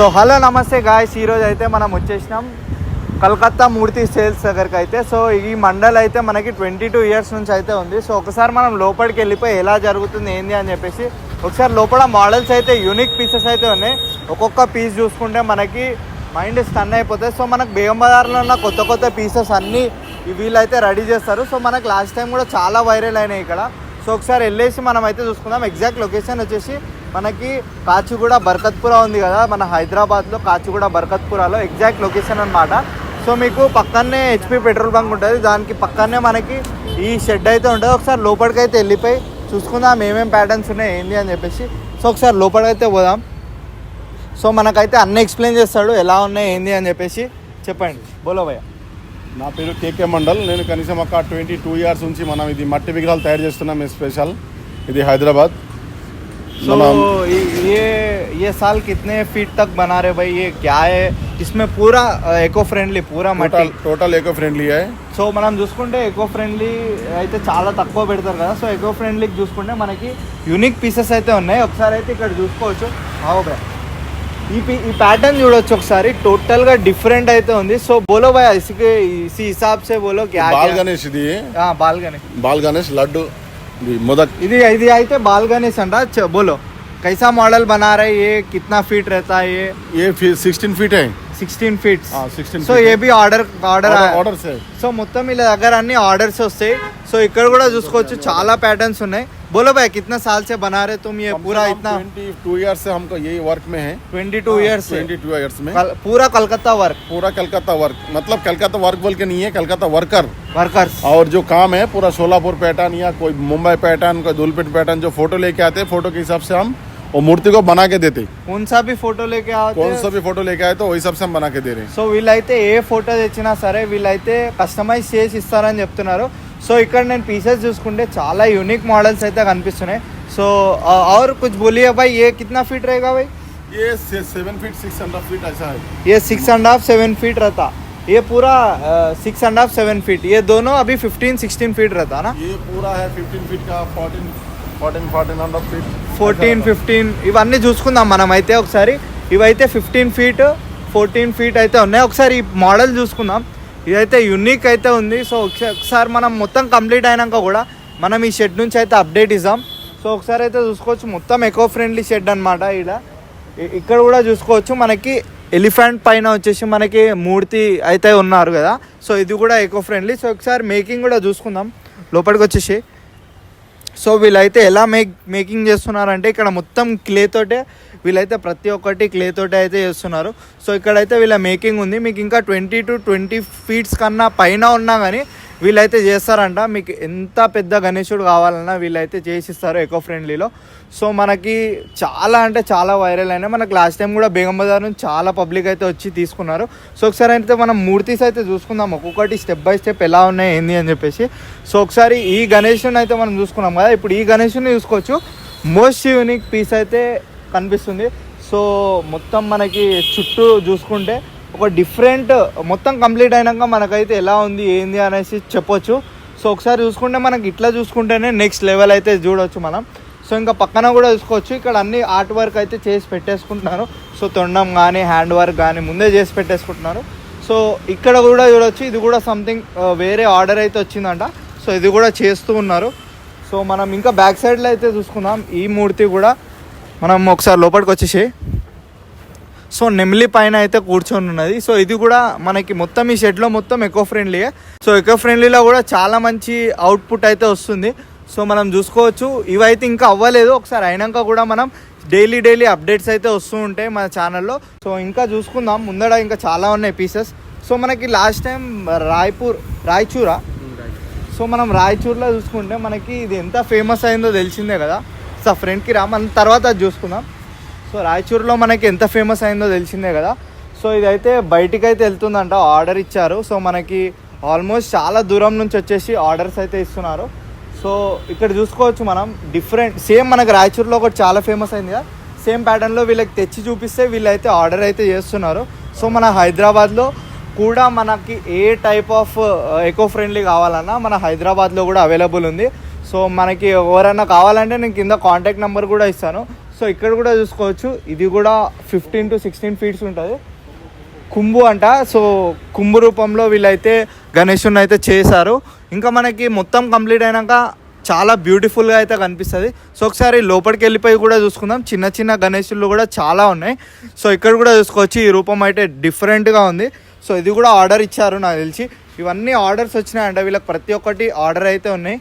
So hello నమస్తే guys ఈరోజు అయితే మనం వచ్చేసినాం కలకత్తా మూర్తి సేల్స్ దగ్గరికి అయితే. సో ఈ మండల్ అయితే మనకి ట్వంటీ టూ ఇయర్స్ నుంచి అయితే ఉంది. సో ఒకసారి మనం లోపలికి వెళ్ళిపోయి ఎలా జరుగుతుంది ఏంది అని చెప్పేసి ఒకసారి లోపల మోడల్స్ అయితే యూనిక్ పీసెస్ అయితే ఉన్నాయి. ఒక్కొక్క పీస్ చూసుకుంటే మనకి మైండ్ స్టన్ అయిపోతుంది సో మనకు బేగం బజార్లో ఉన్న కొత్త కొత్త పీసెస్ అన్నీ వీళ్ళైతే రెడీ చేస్తారు. సో మనకు లాస్ట్ టైం కూడా చాలా వైరల్ అయినాయి ఇక్కడ. సో ఒకసారి వెళ్ళేసి మనం అయితే చూసుకుందాం. ఎగ్జాక్ట్ లొకేషన్ వచ్చేసి మనకి కాచిగూడ బర్కత్పురా ఉంది కదా మన హైదరాబాద్లో కాచిగూడ బర్కత్పురాలో ఎగ్జాక్ట్ లొకేషన్ అన్నమాట. సో మీకు పక్కనే హెచ్పి పెట్రోల్ బంక్ ఉంటుంది. దానికి పక్కనే మనకి ఈ షెడ్ అయితే ఉంటుంది. ఒకసారి లోపలికి అయితే వెళ్ళిపోయి చూసుకుందాం ఏమేమి ప్యాటర్న్స్ ఉన్నాయి ఏంది అని చెప్పేసి. సో ఒకసారి లోపలికి అయితే పోదాం. సో మనకైతే అన్నీ ఎక్స్ప్లెయిన్ చేస్తాడు ఎలా ఉన్నాయి ఏంది అని చెప్పేసి. చెప్పండి. బోలో భయ్య. నా పేరు కేకే మండల్. నేను కనీసం ఒక ట్వంటీ టూ ఇయర్స్ నుంచి మనం ఇది మట్టి విగ్రహాలు తయారు చేస్తున్నాం స్పెషల్ ఇది హైదరాబాద్. सो ये- ये ये साल कितने फीट तक बना रहे भाई ये क्या है इसमें पूरा ఎకో ఫ్రెండ్లీ పూరా మట్టి టోటల్ టోటల్ ఏకో ఫ్రెండ్లీ है సో మనం చూసుకుంటే ఎకో ఫ్రెండ్లీ అయితే చాలా తక్కువ పెడతారు కదా సో ఎకో ఫ్రెండ్లీకి చూసుకుంటే మనకి యూనిక్ పీసెస్ అయితే ఉన్నాయి ఒకసారి అయితే ఇక్కడ చూసుకోవచ్చు ఆవు భయ్ ఈ పీ- ఈ ప్యాటర్న్ చూడొచ్చు ఒకసారి టోటల్ గా డిఫరెంట్ అయితే ఉంది సో బోలో భయ ఇసుకే ఇసి హిసాబ్ సే బోలో క్యా బాల్ గణేష్ ఇది బాల్ గణేష్ బాల్ గణేష్ లడ్డు ఇది మొదక్ ఇది ఇది అయితే బాల్ గణేష్ అంట చ- బోలో कैसा मॉडल बना रहे ये कितना फीट रहता है ये ये सिक्सटीन फीट है 16 ఫీట్ हाँ, 16 సో feet ఏ है। బి ఆర్డర్ ఆర్డర్ ఆర్డర్ से సో మొత్తం వీళ్ళ దగ్గర అన్ని ఆర్డర్స్ వస్తాయి సో ఇక్కడ కూడా చూసుకోవచ్చు చాలా ప్యాటర్న్స్ ఉన్నాయి बोलो भाई कितना साल से बना रहे तुम ये पूरा इतना ट्वेंटी टू ईयर्स से हमको यही वर्क में है 22 इयर्स से ट्वेंटी टू ईयर्स में कल- पूरा कलकत्ता वर्क पूरा कलकत्ता वर्क मतलब कलकत्ता वर्क बोल के नहीं है कलकत्ता वर्कर वर्कर्स और जो काम है पूरा सोलापुर पैटर्न या कोई मुंबई पैटर्न कोई दुलपिट पैटर्न जो फोटो लेके आते हैं फोटो के हिसाब से हम वो मूर्ति को बना के देते कौन सा भी फोटो लेके आओ कौन सा भी फोटो लेके आए तो वही हिसाब से हम बना के दे रहे हैं సో వీళ్ళైతే ఏ ఫోటో తెచ్చినా సరే వీళ్ళైతే కస్టమైజ్ చేసి ఇస్తారని చెప్తున్నారు సో ఇక్కడ నేను పీసెస్ చూసుకుంటే చాలా యూనిక్ మోడల్స్ అయితే కనిపిస్తున్నాయి సో और कुछ बोलिए भाई ये कितना फीट रहेगा भाई ये seven feet six hundred feet ऐसा है ये six and half seven feet रहता ये पूरा six and half seven feet ये दोनों अभी फिफ्टीन सिक्सटीन फीट रहता ना ये पूरा है फिफ्टीन फीट का fourteen fourteen fourteen hundred feet fourteen fifteen ఇవన్నీ చూసుకుందాం మనం అయితే ఒకసారి ఇవైతే ఫిఫ్టీన్ ఫీట్ ఫోర్టీన్ ఫీట్ అయితే ఉన్నాయి ఒకసారి ఈ మోడల్ చూసుకుందాం ఇదైతే యునిక్ అయితే ఉంది. సో ఒకసారి మనం మొత్తం కంప్లీట్ అయినాక కూడా మనం ఈ షెడ్ నుంచి అయితే అప్డేట్ ఇద్దాం. సో ఒకసారి అయితే చూసుకోవచ్చు మొత్తం ఎకో ఫ్రెండ్లీ షెడ్ అనమాట ఇక్కడ ఇక్కడ కూడా చూసుకోవచ్చు మనకి ఎలిఫెంట్ పైన వచ్చేసి మనకి మూర్తి అయితే ఉన్నారు కదా. సో ఇది కూడా ఎకో ఫ్రెండ్లీ సో ఒకసారి మేకింగ్ కూడా చూసుకుందాం. లోపలికి వచ్చేసి. సో వీళ్ళైతే ఎలా మేక్ మేకింగ్ చేస్తున్నారంటే ఇక్కడ మొత్తం క్లే తోటే వీళ్ళైతే ప్రతి ఒక్కటి క్లే తోటి అయితే చేస్తున్నారు. సో ఇక్కడైతే వీళ్ళ మేకింగ్ ఉంది. మీకు ఇంకా ట్వంటీ టు ట్వంటీ ఫీట్స్ కన్నా పైన ఉన్నా కానీ వీళ్ళైతే చేస్తారంట. మీకు ఎంత పెద్ద గణేశుడు కావాలన్నా వీళ్ళైతే చేసిస్తారు ఎకో ఫ్రెండ్లీలో సో మనకి చాలా అంటే చాలా వైరల్ అయినాయి. మనకు లాస్ట్ టైం కూడా బేగం బజార్ నుంచి చాలా పబ్లిక్ అయితే వచ్చి తీసుకున్నారు. సో ఒకసారి అయితే మనం మూర్తిస్ అయితే చూసుకుందాం. ఒక్కొక్కటి స్టెప్ బై స్టెప్ ఎలా ఉన్నాయి ఏంది అని చెప్పేసి. సో ఒకసారి ఈ గణేషుని అయితే మనం చూసుకున్నాం కదా. ఇప్పుడు ఈ గణేషుని చూసుకోవచ్చు. మోస్ట్ యూనిక్ పీస్ అయితే కనిపిస్తుంది. సో మొత్తం మనకి చుట్టూ చూసుకుంటే ఒక డిఫరెంట్ మొత్తం కంప్లీట్ అయినాక మనకైతే ఎలా ఉంది ఏంది అనేసి చెప్పొచ్చు. సో ఒకసారి చూసుకుంటే మనకి ఇట్లా చూసుకుంటేనే నెక్స్ట్ లెవెల్ అయితే చూడొచ్చు మనం. సో ఇంకా పక్కన కూడా చూసుకోవచ్చు. ఇక్కడ అన్ని ఆర్ట్ వర్క్ అయితే చేసి పెట్టేసుకుంటున్నారు. సో తొండం కానీ హ్యాండ్ వర్క్ కానీ ముందే చేసి పెట్టేసుకుంటున్నారు. సో ఇక్కడ కూడా చూడొచ్చు. ఇది కూడా సంథింగ్ వేరే ఆర్డర్ అయితే వచ్చిందంట. సో ఇది కూడా చేస్తూ ఉన్నారు. సో మనం ఇంకా బ్యాక్ సైడ్లో అయితే చూసుకుందాం. ఈ మూర్తి కూడా మనం ఒకసారి లోపలికి వచ్చేసి సో నెమిలి పైన అయితే కూర్చొని ఉన్నది. సో ఇది కూడా మనకి మొత్తం ఈ షెడ్లో మొత్తం ఎకో ఫ్రెండ్లీయే సో ఎకో ఫ్రెండ్లీలో కూడా చాలా మంచి అవుట్పుట్ అయితే వస్తుంది. సో మనం చూసుకోవచ్చు. ఇవైతే ఇంకా అవ్వలేదు. ఒకసారి అయినాక కూడా మనం డైలీ డైలీ అప్డేట్స్ అయితే వస్తూ ఉంటాయి మన ఛానల్లో సో ఇంకా చూసుకుందాం. ముందర ఇంకా చాలా ఉన్నాయి పీసెస్ సో మనకి లాస్ట్ టైం రాయ్పూర్ రాయచూరా? సో మనం రాయచూర్లో చూసుకుంటే మనకి ఇది ఎంత ఫేమస్ అయిందో తెలిసిందే కదా. సో ఫ్రెండ్కి రా మనం తర్వాత అది చూసుకుందాం. సో రాయచూర్లో మనకి ఎంత ఫేమస్ అయిందో తెలిసిందే కదా. సో ఇదైతే బయటికి అయితే వెళ్తుందంట ఆర్డర్ ఇచ్చారు. సో మనకి ఆల్మోస్ట్ చాలా దూరం నుంచి వచ్చేసి ఆర్డర్స్ అయితే ఇస్తున్నారు. సో ఇక్కడ చూసుకోవచ్చు మనం డిఫరెంట్ సేమ్ మనకి రాయచూర్లో ఒకటి చాలా ఫేమస్ అయింది కదా. సేమ్ ప్యాటర్న్లో వీళ్ళకి తెచ్చి చూపిస్తే వీళ్ళైతే ఆర్డర్ అయితే చేస్తున్నారు. సో మన హైదరాబాద్లో కూడా మనకి ఏ టైప్ ఆఫ్ ఎకో ఫ్రెండ్లీ కావాలన్నా మన హైదరాబాద్లో కూడా అవైలబుల్ ఉంది. సో మనకి ఎవరైనా కావాలంటే నేను కింద కాంటాక్ట్ నెంబర్ కూడా ఇస్తాను. సో ఇక్కడ కూడా చూసుకోవచ్చు. ఇది కూడా ఫిఫ్టీన్ టు సిక్స్టీన్ ఫీట్స్ ఉంటుంది. కుంభు అంట. సో కుంభు రూపంలో వీళ్ళైతే గణేషుని అయితే చేశారు. ఇంకా మనకి మొత్తం కంప్లీట్ అయినాక చాలా బ్యూటిఫుల్గా అయితే కనిపిస్తుంది. సో ఒకసారి లోపలికి వెళ్ళిపోయి కూడా చూసుకుందాం. చిన్న చిన్న గణేషులు కూడా చాలా ఉన్నాయి. సో ఇక్కడ కూడా చూసుకోవచ్చు. ఈ రూపం అయితే డిఫరెంట్గా ఉంది. సో ఇది కూడా ఆర్డర్ ఇచ్చారు నాకు తెలిసి. ఇవన్నీ ఆర్డర్స్ వచ్చినాయంట. వీళ్ళకి ప్రతి ఒక్కటి ఆర్డర్ అయితే ఉన్నాయి.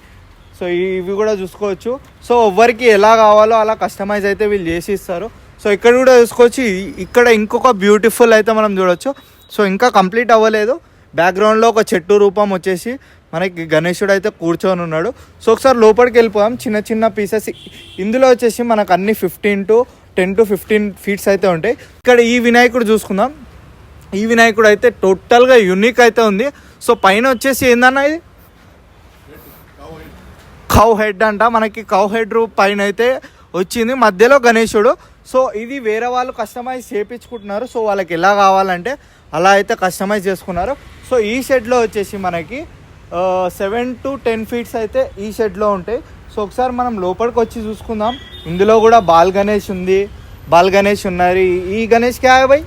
సో ఇవి కూడా చూసుకోవచ్చు. సో ఎవరికి ఎలా కావాలో అలా కస్టమైజ్ అయితే వీళ్ళు చేసి ఇస్తారు. సో ఇక్కడ కూడా చూసుకోవచ్చు. ఇక్కడ ఇంకొక బ్యూటిఫుల్ అయితే మనం చూడొచ్చు. సో ఇంకా కంప్లీట్ అవ్వలేదు. బ్యాక్గ్రౌండ్లో ఒక చెట్టు రూపం వచ్చేసి మనకి గణేశుడు అయితే కూర్చొని ఉన్నాడు. సో ఒకసారి లోపలికి వెళ్ళిపోదాం. చిన్న చిన్న పీసెస్ ఇందులో వచ్చేసి మనకు అన్ని fifteen to ten to fifteen feets అయితే ఉంటాయి. ఇక్కడ ఈ వినాయకుడు చూసుకుందాం. ఈ వినాయకుడు అయితే టోటల్గా యూనిక్ అయితే ఉంది. సో పైన వచ్చేసి ఏందన్నా ఇది? కౌ హెడ్ అంట. మనకి కౌ హెడ్ రూప్ పైన అయితే వచ్చింది. మధ్యలో గణేశుడు. సో ఇది వేరే వాళ్ళు కస్టమైజ్ చేయించుకుంటున్నారు సో వాళ్ళకి ఎలా కావాలంటే అలా అయితే కస్టమైజ్ చేసుకున్నారు. సో ఈ షెడ్లో వచ్చేసి మనకి సెవెన్ టు టెన్ ఫీట్స్ అయితే ఈ షెడ్లో ఉంటాయి. సో ఒకసారి మనం లోపలికి వచ్చి చూసుకుందాం. ఇందులో కూడా బాల్ గణేష్ ఉంది. బాల్ గణేష్ ఉన్నారు. ఈ- గణేష్ క్యా భయ్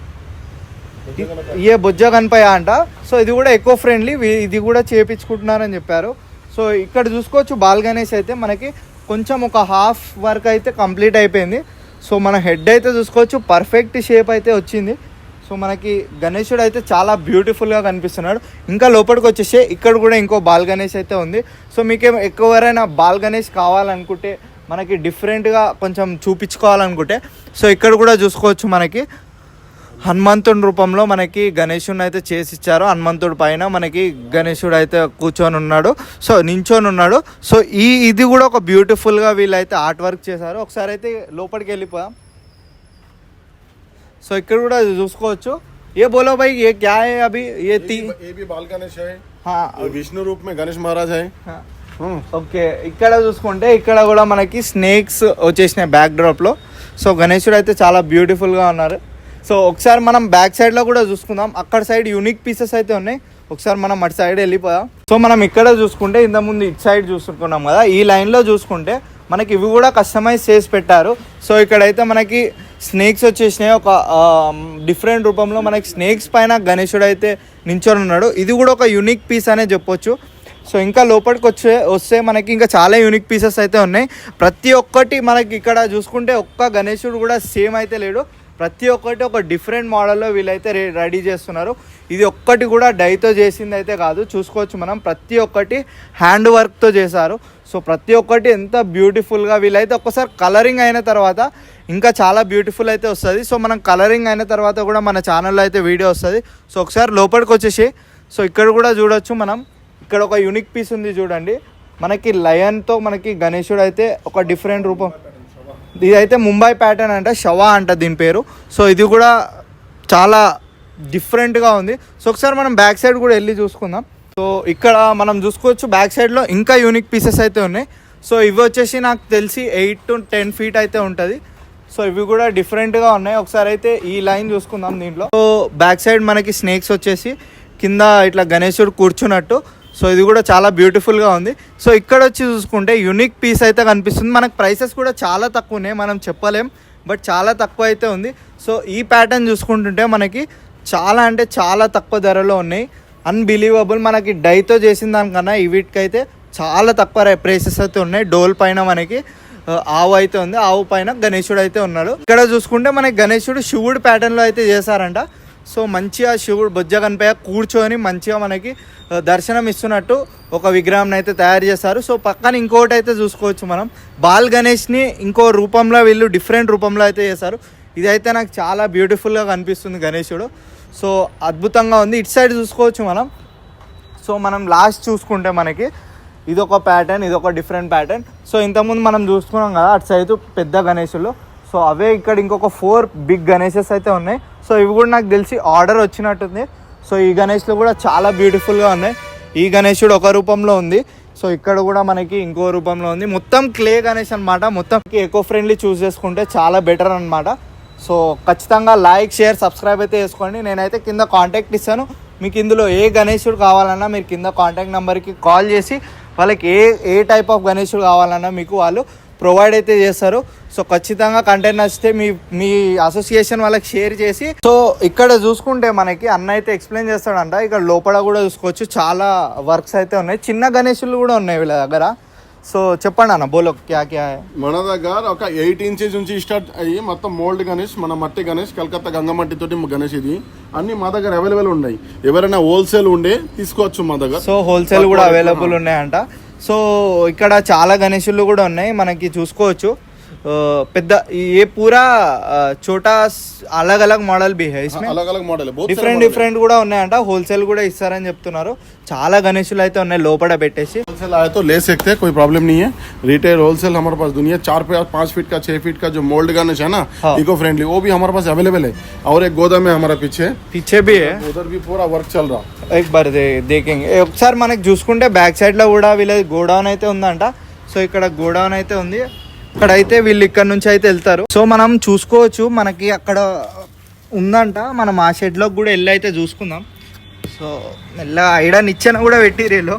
ఏ బొజ్జ గణపయ్య అంట. సో ఇది కూడా ఎక్కువ ఫ్రెండ్లీ ఇది కూడా చేపించుకుంటున్నారని చెప్పారు. సో ఇక్కడ చూసుకోవచ్చు బాల్ గణేష్ అయితే మనకి కొంచెం ఒక హాఫ్ వర్క్ అయితే కంప్లీట్ అయిపోయింది. సో మన హెడ్ అయితే చూసుకోవచ్చు పర్ఫెక్ట్ షేప్ అయితే వచ్చింది. సో మనకి గణేశుడు అయితే చాలా బ్యూటిఫుల్గా కనిపిస్తున్నాడు. ఇంకా లోపలికి వచ్చేసి ఇక్కడ కూడా ఇంకో బాల్ గణేష్ అయితే ఉంది. సో మీకేం ఎక్కువరైనా బాల్ గణేష్ కావాలనుకుంటే మనకి డిఫరెంట్గా కొంచెం చూపించుకోవాలనుకుంటే సో ఇక్కడ కూడా చూసుకోవచ్చు మనకి. హనుమంతుడి రూపంలో మనకి గణేశుని అయితే చేసి ఇచ్చారు హనుమంతుడి పైన మనకి గణేశుడు అయితే కూర్చొని ఉన్నాడు. సో నించొని ఉన్నాడు. సో ఈ ఇది కూడా ఒక బ్యూటిఫుల్గా వీళ్ళైతే ఆర్ట్ వర్క్ చేశారు. ఒకసారి అయితే లోపలికి వెళ్ళిపోయాం సో ఇక్కడ కూడా చూసుకోవచ్చు. ఏ బోలో భాయ్ ఏ క్యా అభి? ఏ ఏ బాల్ గణేష్ విష్ణు రూప్ మే గణేష్ మహారాజ్ హై. ఓకే ఇక్కడ చూసుకుంటే ఇక్కడ కూడా మనకి స్నేక్స్ వచ్చేసినాయి బ్యాక్ డ్రాప్లో. సో గణేశుడు అయితే చాలా బ్యూటిఫుల్గా ఉన్నారు. సో ఒకసారి మనం బ్యాక్ సైడ్లో కూడా చూసుకుందాం. అక్కడ సైడ్ యూనిక్ పీసెస్ అయితే ఉన్నాయి. ఒకసారి మనం అటు సైడ్ వెళ్ళిపోదాం. సో మనం ఇక్కడ చూసుకుంటే ఇంతకుముందు ఇటు సైడ్ చూసుకున్నాం కదా ఈ లైన్లో చూసుకుంటే మనకి ఇవి కూడా కస్టమైజ్ చేసి పెట్టారు. సో ఇక్కడైతే మనకి స్నేక్స్ వచ్చేసినాయి. ఒక డిఫరెంట్ రూపంలో మనకి స్నేక్స్ పైన గణేశుడు అయితే నించొని ఉన్నాడు. ఇది కూడా ఒక యూనిక్ పీస్ అనే చెప్పొచ్చు. సో ఇంకా లోపలికి వచ్చే వస్తే మనకి ఇంకా చాలా యూనిక్ పీసెస్ అయితే ఉన్నాయి. ప్రతి ఒక్కటి మనకి ఇక్కడ చూసుకుంటే ఒక్క గణేశుడు కూడా సేమ్ అయితే లేడు. ప్రతి ఒక్కటి ఒక డిఫరెంట్ మోడల్లో వీళ్ళైతే రెడీ చేస్తున్నారు. ఇది ఒక్కటి కూడా డైతో చేసింది అయితే కాదు. చూసుకోవచ్చు మనం. ప్రతి ఒక్కటి హ్యాండ్ వర్క్తో చేశారు. సో ప్రతి ఒక్కటి ఎంత బ్యూటిఫుల్గా వీళ్ళైతే ఒక్కసారి కలరింగ్ అయిన తర్వాత ఇంకా చాలా బ్యూటిఫుల్ అయితే వస్తుంది. సో మనం కలరింగ్ అయిన తర్వాత కూడా మన ఛానల్లో అయితే వీడియో వస్తుంది. సో ఒకసారి లోపలికి వచ్చేసి సో ఇక్కడ కూడా చూడొచ్చు మనం. ఇక్కడ ఒక యూనిక్ పీస్ ఉంది చూడండి. మనకి లయన్తో మనకి గణేశుడు అయితే ఒక డిఫరెంట్ రూపం ఇదైతే ముంబై ప్యాటర్న్ అంటే షవా అంట దీని పేరు. సో ఇది కూడా చాలా డిఫరెంట్గా ఉంది. సో ఒకసారి మనం బ్యాక్ సైడ్ కూడా వెళ్ళి చూసుకుందాం. సో ఇక్కడ మనం చూసుకోవచ్చు బ్యాక్ సైడ్లో ఇంకా యూనిక్ పీసెస్ అయితే ఉన్నాయి. సో ఇవి వచ్చేసి నాకు తెలిసి ఎయిట్ టు టెన్ ఫీట్ అయితే ఉంటుంది. సో ఇవి కూడా డిఫరెంట్గా ఉన్నాయి. ఒకసారి అయితే ఈ లైన్ చూసుకుందాం దీంట్లో. సో బ్యాక్ సైడ్ మనకి స్నేక్స్ వచ్చేసి కింద ఇట్లా గణేశుడు కూర్చున్నట్టు. సో ఇది కూడా చాలా బ్యూటిఫుల్గా ఉంది. సో ఇక్కడ వచ్చి చూసుకుంటే యూనిక్ పీస్ అయితే కనిపిస్తుంది. మనకు ప్రైసెస్ కూడా చాలా తక్కువ ఉన్నాయి మనం చెప్పలేం బట్ చాలా తక్కువ అయితే ఉంది. సో ఈ ప్యాటర్న్ చూసుకుంటుంటే మనకి చాలా అంటే చాలా తక్కువ ధరలో ఉన్నాయి. అన్బిలీవబుల్ మనకి డైతో చేసిన దానికన్నా వీటికైతే చాలా తక్కువ ప్రైసెస్ అయితే ఉన్నాయి. డోల్ పైన మనకి ఆవు అయితే ఉంది. ఆవు పైన గణేశుడు అయితే ఉన్నాడు. ఇక్కడ చూసుకుంటే మనకి గణేశుడు శివుడు ప్యాటర్న్లో అయితే చేశారంట. సో మంచిగా శివుడు బొజ్జ కనిపయ్య కూర్చొని మంచిగా మనకి దర్శనం ఇస్తున్నట్టు ఒక విగ్రహం అయితే తయారు చేస్తారు సో పక్కన ఇంకోటి అయితే చూసుకోవచ్చు మనం. బాల్ గణేష్ని ఇంకో రూపంలో వీళ్ళు డిఫరెంట్ రూపంలో అయితే చేశారు. ఇదైతే నాకు చాలా బ్యూటిఫుల్గా కనిపిస్తుంది గణేశుడు. సో అద్భుతంగా ఉంది. ఇటు సైడ్ చూసుకోవచ్చు మనం. సో మనం లాస్ట్ చూసుకుంటే మనకి ఇదొక ప్యాటర్న్ ఇదొక డిఫరెంట్ ప్యాటర్న్. సో ఇంతకుముందు మనం చూసుకున్నాం కదా అటు సైడ్ పెద్ద గణేశులు. సో అవే ఇక్కడ ఇంకొక ఫోర్ బిగ్ గణేషెస్ అయితే ఉన్నాయి. సో ఇవి కూడా నాకు తెలిసి ఆర్డర్ వచ్చినట్టుంది. సో ఈ గణేష్లు కూడా చాలా బ్యూటిఫుల్గా ఉన్నాయి. ఈ గణేషుడు ఒక రూపంలో ఉంది. సో ఇక్కడ కూడా మనకి ఇంకో రూపంలో ఉంది. మొత్తం క్లే గణేష్ అనమాట మొత్తం ఎకో ఫ్రెండ్లీ చూస్ చేసుకుంటే చాలా బెటర్ అనమాట సో ఖచ్చితంగా లైక్ షేర్ సబ్స్క్రైబ్ అయితే చేసుకోండి. నేనైతే కింద కాంటాక్ట్ ఇస్తాను. మీకు ఇందులో ఏ గణేశుడు కావాలన్నా మీరు కింద కాంటాక్ట్ నెంబర్కి కాల్ చేసి వాళ్ళకి ఏ ఏ టైప్ ఆఫ్ గణేశుడు కావాలన్నా మీకు వాళ్ళు ప్రొవైడ్ అయితే చేస్తారు. సో ఖచ్చితంగా కంటెంట్ నచ్చితే మీ మీ అసోసియేషన్ వాళ్ళకి షేర్ చేసి సో ఇక్కడ చూసుకుంటే మనకి అన్న అయితే ఎక్స్ప్లెయిన్ చేస్తాడంట. ఇక్కడ లోపల కూడా చూసుకోవచ్చు. చాలా వర్క్స్ అయితే ఉన్నాయి. చిన్న గణేషులు కూడా ఉన్నాయి వీళ్ళ దగ్గర. సో చెప్పండి అన్న బోలో క్యా క్యా? మన దగ్గర ఒక ఎయిట్ ఇంచెస్ నుంచి స్టార్ట్ అయ్యి మొత్తం మోల్డ్ గణేష్ మన మట్టి గణేష్ కలకత్తా గంగమట్టి తోటి గణేష్ ఇది. అన్ని మా దగ్గర అవైలబుల్ ఉన్నాయి. ఎవరైనా హోల్సేల్ ఉండే తీసుకోవచ్చు మా దగ్గర. సో హోల్సేల్ కూడా అవైలబుల్ ఉన్నాయంట. సో ఇక్కడ చాలా గణేషులు కూడా ఉన్నాయి మనకి చూసుకోవచ్చు. పెద్ద ये पूरा ఆ, छोटा अलग अलग मॉडल भी है इसमें अलग अलग मॉडल है बहुत सारे డిఫరెంట్ model డిఫరెంట్ కూడా ఉన్నాయంట హోల్సేల్ కూడా ఇస్తారని చెప్తున్నారు చాలా గణేషులు అయితే ఉన్నాయి లోపల పెట్టేసి होलसेल आए तो ले सकते हैं कोई प्रॉब्लम नहीं है रिटेल होलसेल हमारे पास दुनिया चार पे पाँच फीट का छह फीट का जो मोल्ड गणेश है ना हाँ। इको फ्रेंडली वो भी हमारे पास अवेलेबल है और एक गोदाम है हमारा पीछे పిచ్చే भी है उधर भी पूरा वर्क चल रहा एक बार దే దేకింగ్ ఒకసారి మనకి చూసుకుంటే బ్యాక్ సైడ్ లో కూడా వీళ్ళ గోడౌన్ అయితే ఉందంట సో ఇక్కడ గోడౌన్ అయితే ఉంది ఇక్కడ అయితే వీళ్ళు ఇక్కడ నుంచి అయితే వెళ్తారు. సో మనం చూసుకోవచ్చు మనకి అక్కడ ఉందంట. మనం ఆ షెడ్లోకి కూడా వెళ్ళి అయితే చూసుకుందాం. సో మెల్లగా ఐడా నిచ్చెన కూడా పెట్టిరేలో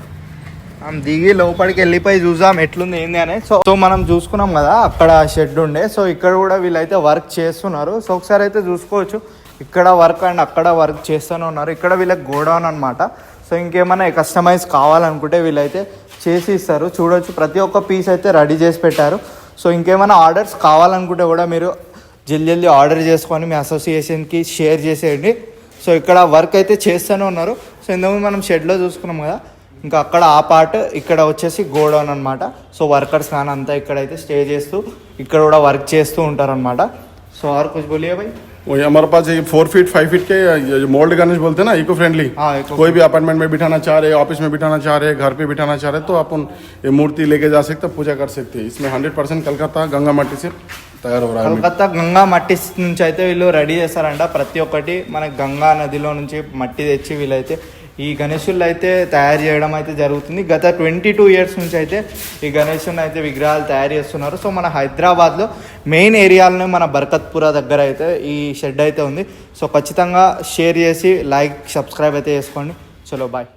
మనం దిగి లోపలికి వెళ్ళిపోయి చూసాం ఎట్లుంది ఏంది అని. సో సో మనం చూసుకున్నాం కదా అక్కడ షెడ్ ఉండే. సో ఇక్కడ కూడా వీళ్ళైతే వర్క్ చేస్తున్నారు. సో ఒకసారి అయితే చూసుకోవచ్చు. ఇక్కడ వర్క్ అండ్ అక్కడ వర్క్ చేస్తూనే ఉన్నారు. ఇక్కడ వీళ్ళకి గోడౌన్ అనమాట సో ఇంకేమైనా కస్టమైజ్ కావాలనుకుంటే వీళ్ళైతే చేసి ఇస్తారు. చూడొచ్చు. ప్రతి ఒక్క పీస్ అయితే రెడీ చేసి పెట్టారు. సో ఇంకేమైనా ఆర్డర్స్ కావాలనుకుంటే కూడా మీరు జల్దీ జల్దీ ఆర్డర్ చేసుకొని మీ అసోసియేషన్కి షేర్ చేసేయండి. సో ఇక్కడ వర్క్ అయితే చేస్తూనే ఉన్నారు. సో ఇంతకుముందు మనం షెడ్లో చూసుకున్నాం కదా ఇంకా అక్కడ ఆ పార్ట్ ఇక్కడ వచ్చేసి గోడౌన్ అనమాట సో వర్కర్స్ కానీ అంతా ఇక్కడైతే స్టే చేస్తూ ఇక్కడ కూడా వర్క్ చేస్తూ ఉంటారనమాట సో ఆర్ కొంచెం బోలియా భాయ్ वही हमारे पास ये फोर फीट फाइव फीट के मोल्ड गणेश बोलते हैं ना इको फ्रेंडली हाँ, eco कोई भी अपार्टमेंट में बिठाना चाह रहे ऑफिस में बिठाना चाह रहे घर पे बिठाना चाह रहे तो अपन ये मूर्ति लेके जा सकते हैं, पूजा कर सकते हैं इसमें हंड्रेड परसेंट कलकत्ता गंगा मट्टी से तैयार हो रहा है కలకత్తా గంగా మట్టి నుంచి అయితే వీళ్ళు రెడీ చేస్తారంట ప్రతి ఒక్కటి మనకి గంగా నదిలో నుంచి మట్టి తెచ్చి వీళ్ళైతే ఈ గణేశులు అయితే తయారు చేయడం అయితే జరుగుతుంది. గత ట్వంటీ టూ ఇయర్స్ నుంచి అయితే ఈ గణేషుని అయితే విగ్రహాలు తయారు చేస్తున్నారు. సో మన హైదరాబాద్లో మెయిన్ ఏరియాలోనే మన బర్కత్పుర దగ్గర అయితే ఈ షెడ్ అయితే ఉంది. సో ఖచ్చితంగా షేర్ చేసి లైక్ సబ్స్క్రైబ్ అయితే చేసుకోండి. చలో బాయ్.